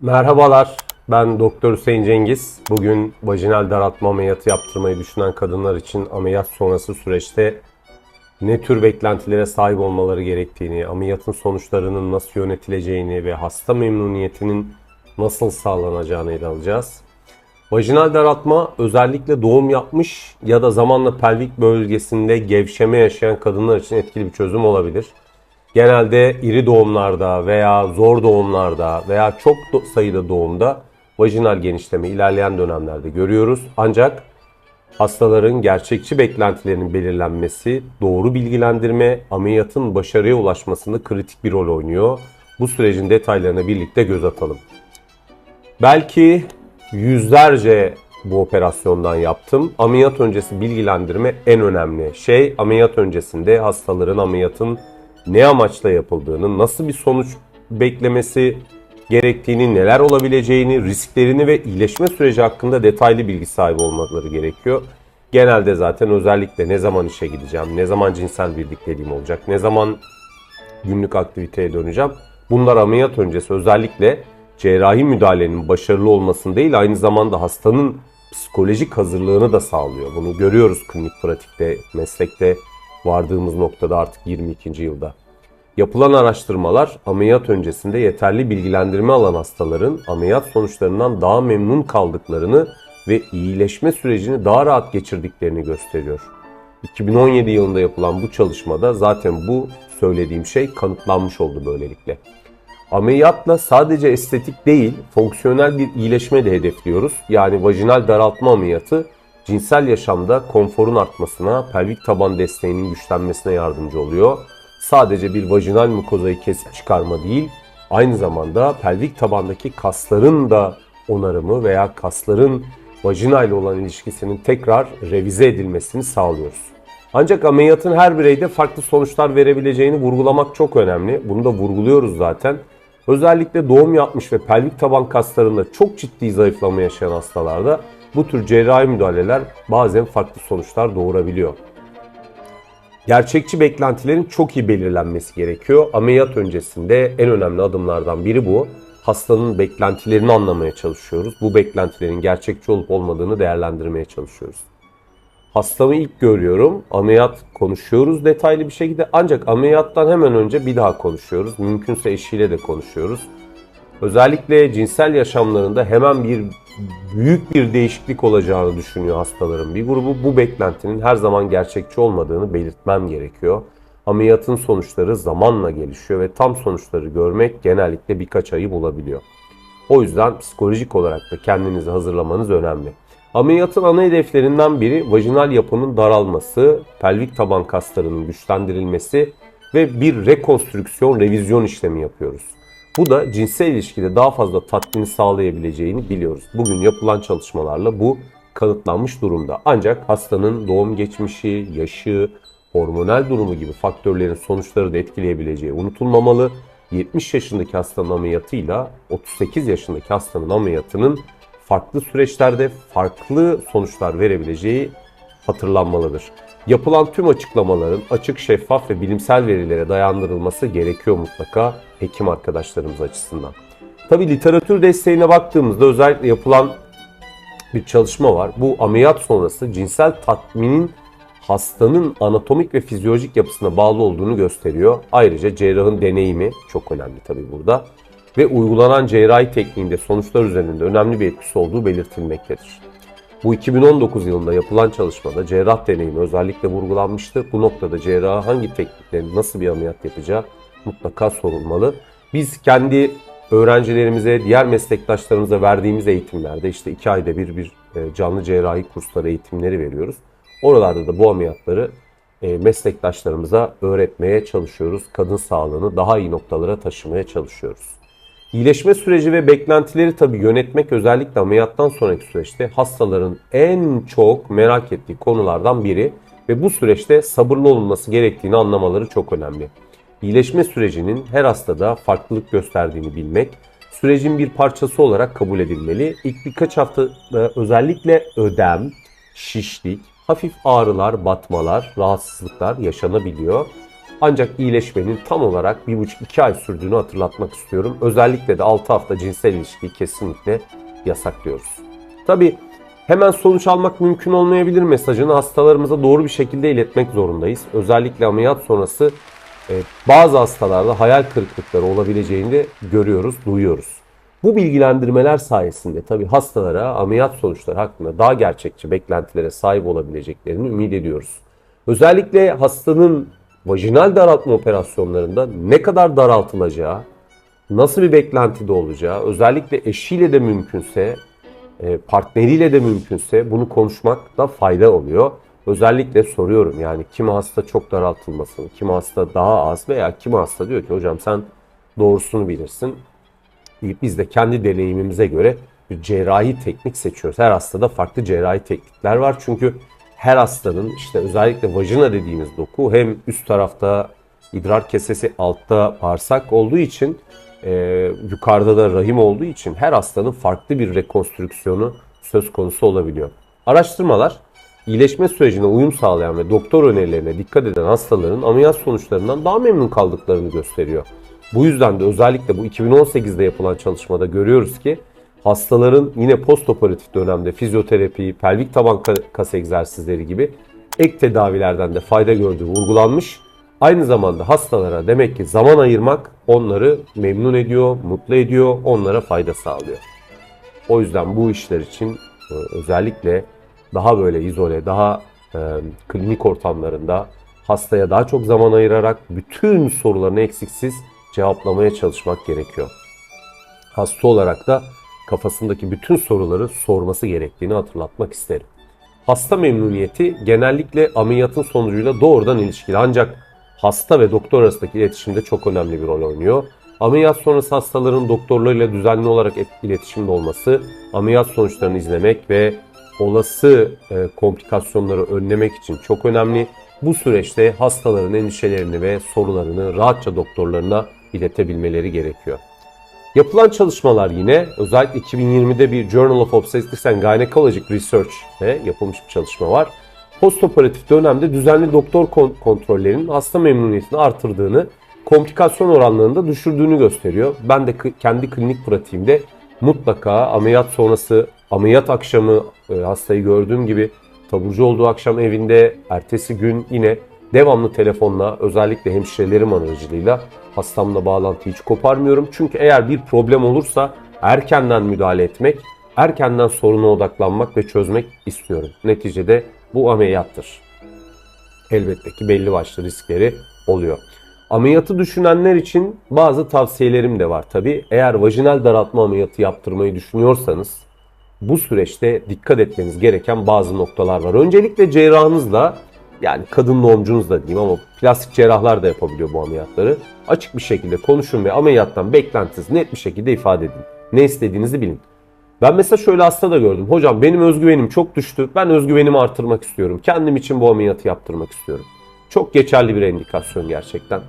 Merhabalar, ben Doktor Hüseyin Cengiz. Bugün vajinal daraltma ameliyatı yaptırmayı düşünen kadınlar için ameliyat sonrası süreçte ne tür beklentilere sahip olmaları gerektiğini, ameliyatın sonuçlarının nasıl yönetileceğini ve hasta memnuniyetinin nasıl sağlanacağını ele alacağız. Vajinal daraltma özellikle doğum yapmış ya da zamanla pelvik bölgesinde gevşeme yaşayan kadınlar için etkili bir çözüm olabilir. Genelde iri doğumlarda veya zor doğumlarda veya çok sayıda doğumda vajinal genişleme ilerleyen dönemlerde görüyoruz. Ancak hastaların gerçekçi beklentilerinin belirlenmesi, doğru bilgilendirme, ameliyatın başarıya ulaşmasında kritik bir rol oynuyor. Bu sürecin detaylarına birlikte göz atalım. Belki yüzlerce bu operasyondan yaptım. Ameliyat öncesi bilgilendirme en önemli şey. Ameliyat öncesinde hastaların ameliyatın ne amaçla yapıldığını, nasıl bir sonuç beklemesi gerektiğini, neler olabileceğini, risklerini ve iyileşme süreci hakkında detaylı bilgi sahibi olmaları gerekiyor. Genelde zaten özellikle ne zaman işe gideceğim, ne zaman cinsel birlikteliğim olacak, ne zaman günlük aktiviteye döneceğim. Bunlar ameliyat öncesi özellikle cerrahi müdahalenin başarılı olmasını değil aynı zamanda hastanın psikolojik hazırlığını da sağlıyor. Bunu görüyoruz klinik pratikte, meslekte vardığımız noktada artık 22. yılda. Yapılan araştırmalar ameliyat öncesinde yeterli bilgilendirme alan hastaların ameliyat sonuçlarından daha memnun kaldıklarını ve iyileşme sürecini daha rahat geçirdiklerini gösteriyor. 2017 yılında yapılan bu çalışmada zaten bu söylediğim şey kanıtlanmış oldu böylelikle. Ameliyatla sadece estetik değil, fonksiyonel bir iyileşme de hedefliyoruz. Yani vajinal daraltma ameliyatı cinsel yaşamda konforun artmasına, pelvik taban desteğinin güçlenmesine yardımcı oluyor. Sadece bir vajinal mukozayı kesip çıkarma değil, aynı zamanda pelvik tabandaki kasların da onarımı veya kasların vajina ile olan ilişkisinin tekrar revize edilmesini sağlıyoruz. Ancak ameliyatın her bireyde farklı sonuçlar verebileceğini vurgulamak çok önemli. Bunu da vurguluyoruz zaten. Özellikle doğum yapmış ve pelvik taban kaslarında çok ciddi zayıflama yaşayan hastalarda bu tür cerrahi müdahaleler bazen farklı sonuçlar doğurabiliyor. Gerçekçi beklentilerin çok iyi belirlenmesi gerekiyor. Ameliyat öncesinde en önemli adımlardan biri bu. Hastanın beklentilerini anlamaya çalışıyoruz. Bu beklentilerin gerçekçi olup olmadığını değerlendirmeye çalışıyoruz. Hastamı ilk görüyorum. Ameliyat konuşuyoruz detaylı bir şekilde. Ancak ameliyattan hemen önce bir daha konuşuyoruz. Mümkünse eşiyle de konuşuyoruz. Özellikle cinsel yaşamlarında hemen bir büyük bir değişiklik olacağını düşünüyor hastaların bir grubu. Bu beklentinin her zaman gerçekçi olmadığını belirtmem gerekiyor. Ameliyatın sonuçları zamanla gelişiyor ve tam sonuçları görmek genellikle birkaç ayı bulabiliyor. O yüzden psikolojik olarak da kendinizi hazırlamanız önemli. Ameliyatın ana hedeflerinden biri vajinal yapının daralması, pelvik taban kaslarının güçlendirilmesi ve bir rekonstrüksiyon, revizyon işlemi yapıyoruz. Bu da cinsel ilişkide daha fazla tatmini sağlayabileceğini biliyoruz. Bugün yapılan çalışmalarla bu kanıtlanmış durumda. Ancak hastanın doğum geçmişi, yaşı, hormonal durumu gibi faktörlerin sonuçları da etkileyebileceği unutulmamalı. 70 yaşındaki hastanın ameliyatıyla 38 yaşındaki hastanın ameliyatının farklı süreçlerde farklı sonuçlar verebileceği hatırlanmalıdır. Yapılan tüm açıklamaların açık, şeffaf ve bilimsel verilere dayandırılması gerekiyor mutlaka hekim arkadaşlarımız açısından. Tabi literatür desteğine baktığımızda özellikle yapılan bir çalışma var. Bu ameliyat sonrası cinsel tatminin hastanın anatomik ve fizyolojik yapısına bağlı olduğunu gösteriyor. Ayrıca cerrahın deneyimi çok önemli tabii burada ve uygulanan cerrahi tekniğinde sonuçlar üzerinde önemli bir etkisi olduğu belirtilmektedir. Bu 2019 yılında yapılan çalışmada cerrah deneyimi özellikle vurgulanmıştı. Bu noktada cerrah hangi tekniklerin nasıl bir ameliyat yapacağı mutlaka sorulmalı. Biz kendi öğrencilerimize, diğer meslektaşlarımıza verdiğimiz eğitimlerde işte iki ayda bir bir e, canlı cerrahi kursları eğitimleri veriyoruz. Oralarda da bu ameliyatları e, meslektaşlarımıza öğretmeye çalışıyoruz. Kadın sağlığını daha iyi noktalara taşımaya çalışıyoruz. İyileşme süreci ve beklentileri tabii yönetmek özellikle ameliyattan sonraki süreçte hastaların en çok merak ettiği konulardan biri ve bu süreçte sabırlı olunması gerektiğini anlamaları çok önemli. İyileşme sürecinin her hastada farklılık gösterdiğini bilmek, sürecin bir parçası olarak kabul edilmeli. İlk birkaç hafta özellikle ödem, şişlik, hafif ağrılar, batmalar, rahatsızlıklar yaşanabiliyor. Ancak iyileşmenin tam olarak 1,5-2 ay sürdüğünü hatırlatmak istiyorum. Özellikle de 6 hafta cinsel ilişkiyi kesinlikle yasaklıyoruz. Tabi hemen sonuç almak mümkün olmayabilir mesajını hastalarımıza doğru bir şekilde iletmek zorundayız. Özellikle ameliyat sonrası e, bazı hastalarda hayal kırıklıkları olabileceğini de görüyoruz, duyuyoruz. Bu bilgilendirmeler sayesinde tabi hastalara ameliyat sonuçları hakkında daha gerçekçi beklentilere sahip olabileceklerini ümit ediyoruz. Özellikle hastanın vajinal daraltma operasyonlarında ne kadar daraltılacağı, nasıl bir beklentide olacağı, özellikle eşiyle de mümkünse, e, partneriyle de mümkünse bunu konuşmakta fayda oluyor. Özellikle soruyorum yani kimi hasta çok daraltılmasını, kimi hasta daha az veya kimi hasta diyor ki hocam sen doğrusunu bilirsin. Biz de kendi deneyimimize göre bir cerrahi teknik seçiyoruz. Her hastada farklı cerrahi teknikler var. Çünkü her hastanın işte özellikle vajina dediğimiz doku hem üst tarafta idrar kesesi altta bağırsak olduğu için e, yukarıda da rahim olduğu için her hastanın farklı bir rekonstrüksiyonu söz konusu olabiliyor. Araştırmalar iyileşme sürecine uyum sağlayan ve doktor önerilerine dikkat eden hastaların ameliyat sonuçlarından daha memnun kaldıklarını gösteriyor. Bu yüzden de özellikle bu 2018'de yapılan çalışmada görüyoruz ki hastaların yine postoperatif dönemde fizyoterapi, pelvik taban kas egzersizleri gibi ek tedavilerden de fayda gördüğü vurgulanmış. Aynı zamanda hastalara demek ki zaman ayırmak onları memnun ediyor, mutlu ediyor, onlara fayda sağlıyor. O yüzden bu işler için e, özellikle daha böyle izole, daha e, klinik ortamlarında hastaya daha çok zaman ayırarak bütün sorularını eksiksiz cevaplamaya çalışmak gerekiyor. Hasta olarak da kafasındaki bütün soruları sorması gerektiğini hatırlatmak isterim. Hasta memnuniyeti genellikle ameliyatın sonucuyla doğrudan ilişkili ancak hasta ve doktor arasındaki iletişimde çok önemli bir rol oynuyor. Ameliyat sonrası hastaların doktorlarıyla düzenli olarak iletişimde olması, ameliyat sonuçlarını izlemek ve olası e, komplikasyonları önlemek için çok önemli. Bu süreçte hastaların endişelerini ve sorularını rahatça doktorlarına iletebilmeleri gerekiyor. Yapılan çalışmalar yine özellikle 2020'de bir Journal of Obstetrics and Gynecologic Research'te yapılmış bir çalışma var. Postoperatif dönemde düzenli doktor kontrollerinin hasta memnuniyetini artırdığını, komplikasyon oranlarını da düşürdüğünü gösteriyor. Ben de kendi klinik pratiğimde mutlaka ameliyat sonrası, ameliyat akşamı e, hastayı gördüğüm gibi taburcu olduğu akşam evinde, ertesi gün yine devamlı telefonla özellikle hemşirelerim aracılığıyla hastamla bağlantıyı hiç koparmıyorum. Çünkü eğer bir problem olursa erkenden müdahale etmek, erkenden soruna odaklanmak ve çözmek istiyorum. Neticede bu ameliyattır. Elbette ki belli başlı riskleri oluyor. Ameliyatı düşünenler için bazı tavsiyelerim de var tabi. Eğer vajinal daraltma ameliyatı yaptırmayı düşünüyorsanız bu süreçte dikkat etmeniz gereken bazı noktalar var. Öncelikle cerrahınızla yani kadın doğumcunuz da diyeyim ama plastik cerrahlar da yapabiliyor bu ameliyatları. Açık bir şekilde konuşun ve ameliyattan beklentinizi net bir şekilde ifade edin. Ne istediğinizi bilin. Ben mesela şöyle hasta da gördüm. Hocam benim özgüvenim çok düştü. Ben özgüvenimi artırmak istiyorum. Kendim için bu ameliyatı yaptırmak istiyorum. Çok geçerli bir endikasyon gerçekten.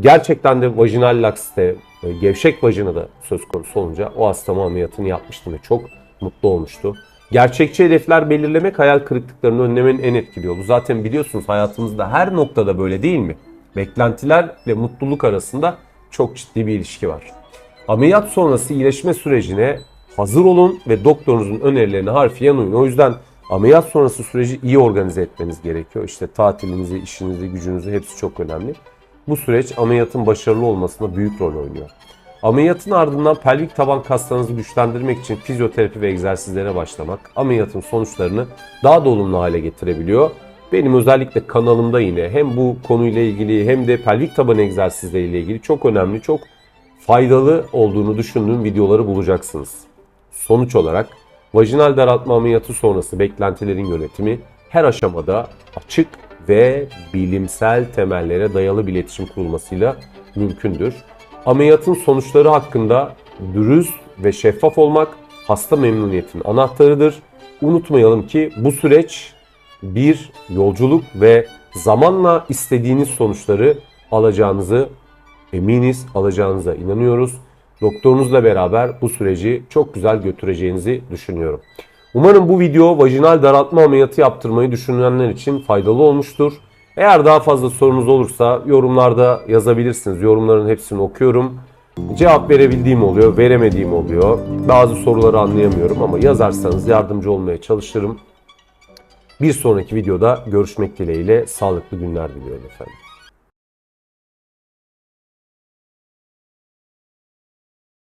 Gerçekten de vajinal lakste, e, gevşek vajina da söz konusu olunca o hastama ameliyatını yapmıştım ve çok mutlu olmuştu. Gerçekçi hedefler belirlemek hayal kırıklıklarını önlemenin en etkili yolu. Zaten biliyorsunuz hayatımızda her noktada böyle değil mi? Beklentiler ve mutluluk arasında çok ciddi bir ilişki var. Ameliyat sonrası iyileşme sürecine hazır olun ve doktorunuzun önerilerine harfiyen uyun. O yüzden ameliyat sonrası süreci iyi organize etmeniz gerekiyor. İşte tatilinizi, işinizi, gücünüzü hepsi çok önemli. Bu süreç ameliyatın başarılı olmasına büyük rol oynuyor. Ameliyatın ardından pelvik taban kaslarınızı güçlendirmek için fizyoterapi ve egzersizlere başlamak ameliyatın sonuçlarını daha da olumlu hale getirebiliyor. Benim özellikle kanalımda yine hem bu konuyla ilgili hem de pelvik taban egzersizleriyle ilgili çok önemli, çok faydalı olduğunu düşündüğüm videoları bulacaksınız. Sonuç olarak vajinal daraltma ameliyatı sonrası beklentilerin yönetimi her aşamada açık ve bilimsel temellere dayalı bir iletişim kurulmasıyla mümkündür. Ameliyatın sonuçları hakkında dürüst ve şeffaf olmak hasta memnuniyetinin anahtarıdır. Unutmayalım ki bu süreç bir yolculuk ve zamanla istediğiniz sonuçları alacağınızı eminiz, alacağınıza inanıyoruz. Doktorunuzla beraber bu süreci çok güzel götüreceğinizi düşünüyorum. Umarım bu video vajinal daraltma ameliyatı yaptırmayı düşünenler için faydalı olmuştur. Eğer daha fazla sorunuz olursa yorumlarda yazabilirsiniz. Yorumların hepsini okuyorum. Cevap verebildiğim oluyor, veremediğim oluyor. Bazı soruları anlayamıyorum ama yazarsanız yardımcı olmaya çalışırım. Bir sonraki videoda görüşmek dileğiyle sağlıklı günler diliyorum efendim.